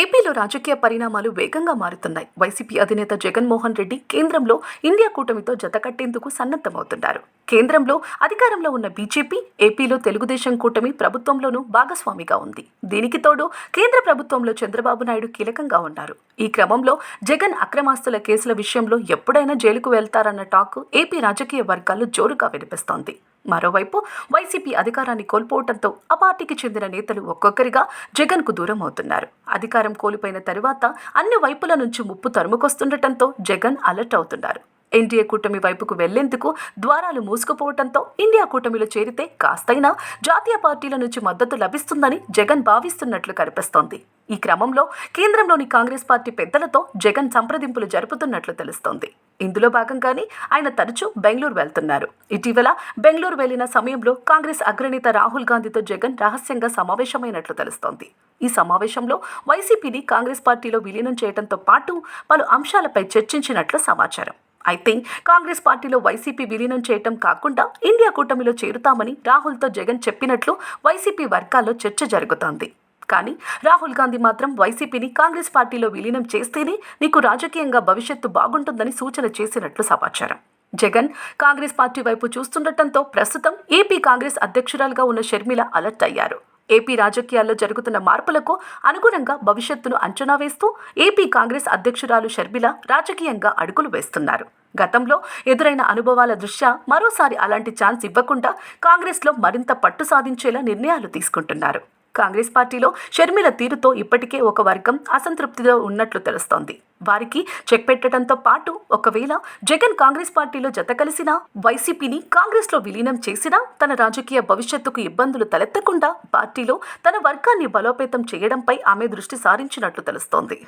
ఏపీలో రాజకీయ పరిణామాలు వేగంగా మారుతున్నాయి. వైసీపీ అధినేత జగన్మోహన్ రెడ్డి కేంద్రంలో ఇండియా కూటమితో జతకట్టేందుకు సన్నద్ధమవుతున్నారు. కేంద్రంలో అధికారంలో ఉన్న బీజేపీ ఏపీలో తెలుగుదేశం కూటమి ప్రభుత్వంలోనూ భాగస్వామిగా ఉంది. దీనికి తోడు కేంద్ర ప్రభుత్వంలో చంద్రబాబు నాయుడు కీలకంగా ఉన్నారు. ఈ క్రమంలో జగన్ అక్రమాస్తుల కేసుల విషయంలో ఎప్పుడైనా జైలుకు వెళ్తారన్న టాక్ ఏపీ రాజకీయ వర్గాల్లో జోరుగా వినిపిస్తోంది. మరోవైపు వైసీపీ అధికారాన్ని కోల్పోవడంతో ఆ పార్టీకి చెందిన నేతలు ఒక్కొక్కరిగా జగన్కు దూరం అవుతున్నారు. అధికారం కోల్పోయిన తరువాత అన్ని వైపుల నుంచి ముప్పు తరుముకొస్తుండటంతో జగన్ అలర్ట్ అవుతున్నారు. ఎన్డీఏ కూటమి వైపుకు వెళ్ళేందుకు ద్వారాలు మూసుకుపోవడంతో ఇండియా కూటమిలో చేరితే కాస్తైనా జాతీయ పార్టీల నుంచి మద్దతు లభిస్తుందని జగన్ భావిస్తున్నట్లు కనిపిస్తోంది. ఈ క్రమంలో కేంద్రంలోని కాంగ్రెస్ పార్టీ పెద్దలతో జగన్ సంప్రదింపులు జరుపుతున్నట్లు తెలుస్తోంది. ఇందులో భాగంగానే ఆయన తరచూ బెంగళూరు వెళ్తున్నారు. ఇటీవల బెంగళూరు వెళ్ళిన సమయంలో కాంగ్రెస్ అగ్రనేత రాహుల్ గాంధీతో జగన్ రహస్యంగా సమావేశమైనట్లు తెలుస్తోంది. ఈ సమావేశంలో వైసీపీని కాంగ్రెస్ పార్టీలో విలీనం చేయడంతో పాటు పలు అంశాలపై చర్చించినట్లు సమాచారం. అయితే కాంగ్రెస్ పార్టీలో వైసీపీ విలీనం చేయటం కాకుండా ఇండియా కూటమిలో చేరుతామని రాహుల్తో జగన్ చెప్పినట్లు వైసీపీ వర్గాల్లో చర్చ జరుగుతోంది. కానీ రాహుల్ గాంధీ మాత్రం వైసీపీని కాంగ్రెస్ పార్టీలో విలీనం చేస్తేనే నీకు రాజకీయంగా భవిష్యత్తు బాగుంటుందని సూచన చేసినట్లు సమాచారం. జగన్ కాంగ్రెస్ పార్టీ వైపు చూస్తుండటంతో ప్రస్తుతం ఏపీ కాంగ్రెస్ అధ్యక్షురాలుగా ఉన్న షర్మిల అలర్ట్ అయ్యారు. ఏపీ రాజకీయాల్లో జరుగుతున్న మార్పులకు అనుగుణంగా భవిష్యత్తును అంచనా వేస్తూ ఏపీ కాంగ్రెస్ అధ్యక్షురాలు షర్మిల రాజకీయంగా అడుగులు వేస్తున్నారు. గతంలో ఎదురైన అనుభవాల దృష్ట్యా మరోసారి అలాంటి ఛాన్స్ ఇవ్వకుండా కాంగ్రెస్లో మరింత పట్టు సాధించేలా నిర్ణయాలు తీసుకుంటున్నారు. కాంగ్రెస్ పార్టీలో షర్మిల తీరుతో ఇప్పటికే ఒక వర్గం అసంతృప్తిలో ఉన్నట్లు తెలుస్తోంది. వారికి చెక్ పెట్టడంతో పాటు ఒకవేళ జగన్ కాంగ్రెస్ పార్టీలో జత కలిసినా వైసీపీని కాంగ్రెస్లో విలీనం చేసినా తన రాజకీయ భవిష్యత్తుకు ఇబ్బందులు తలెత్తకుండా పార్టీలో తన వర్గాన్ని బలోపేతం చేయడంపై ఆమె దృష్టి సారించినట్లు తెలుస్తోంది.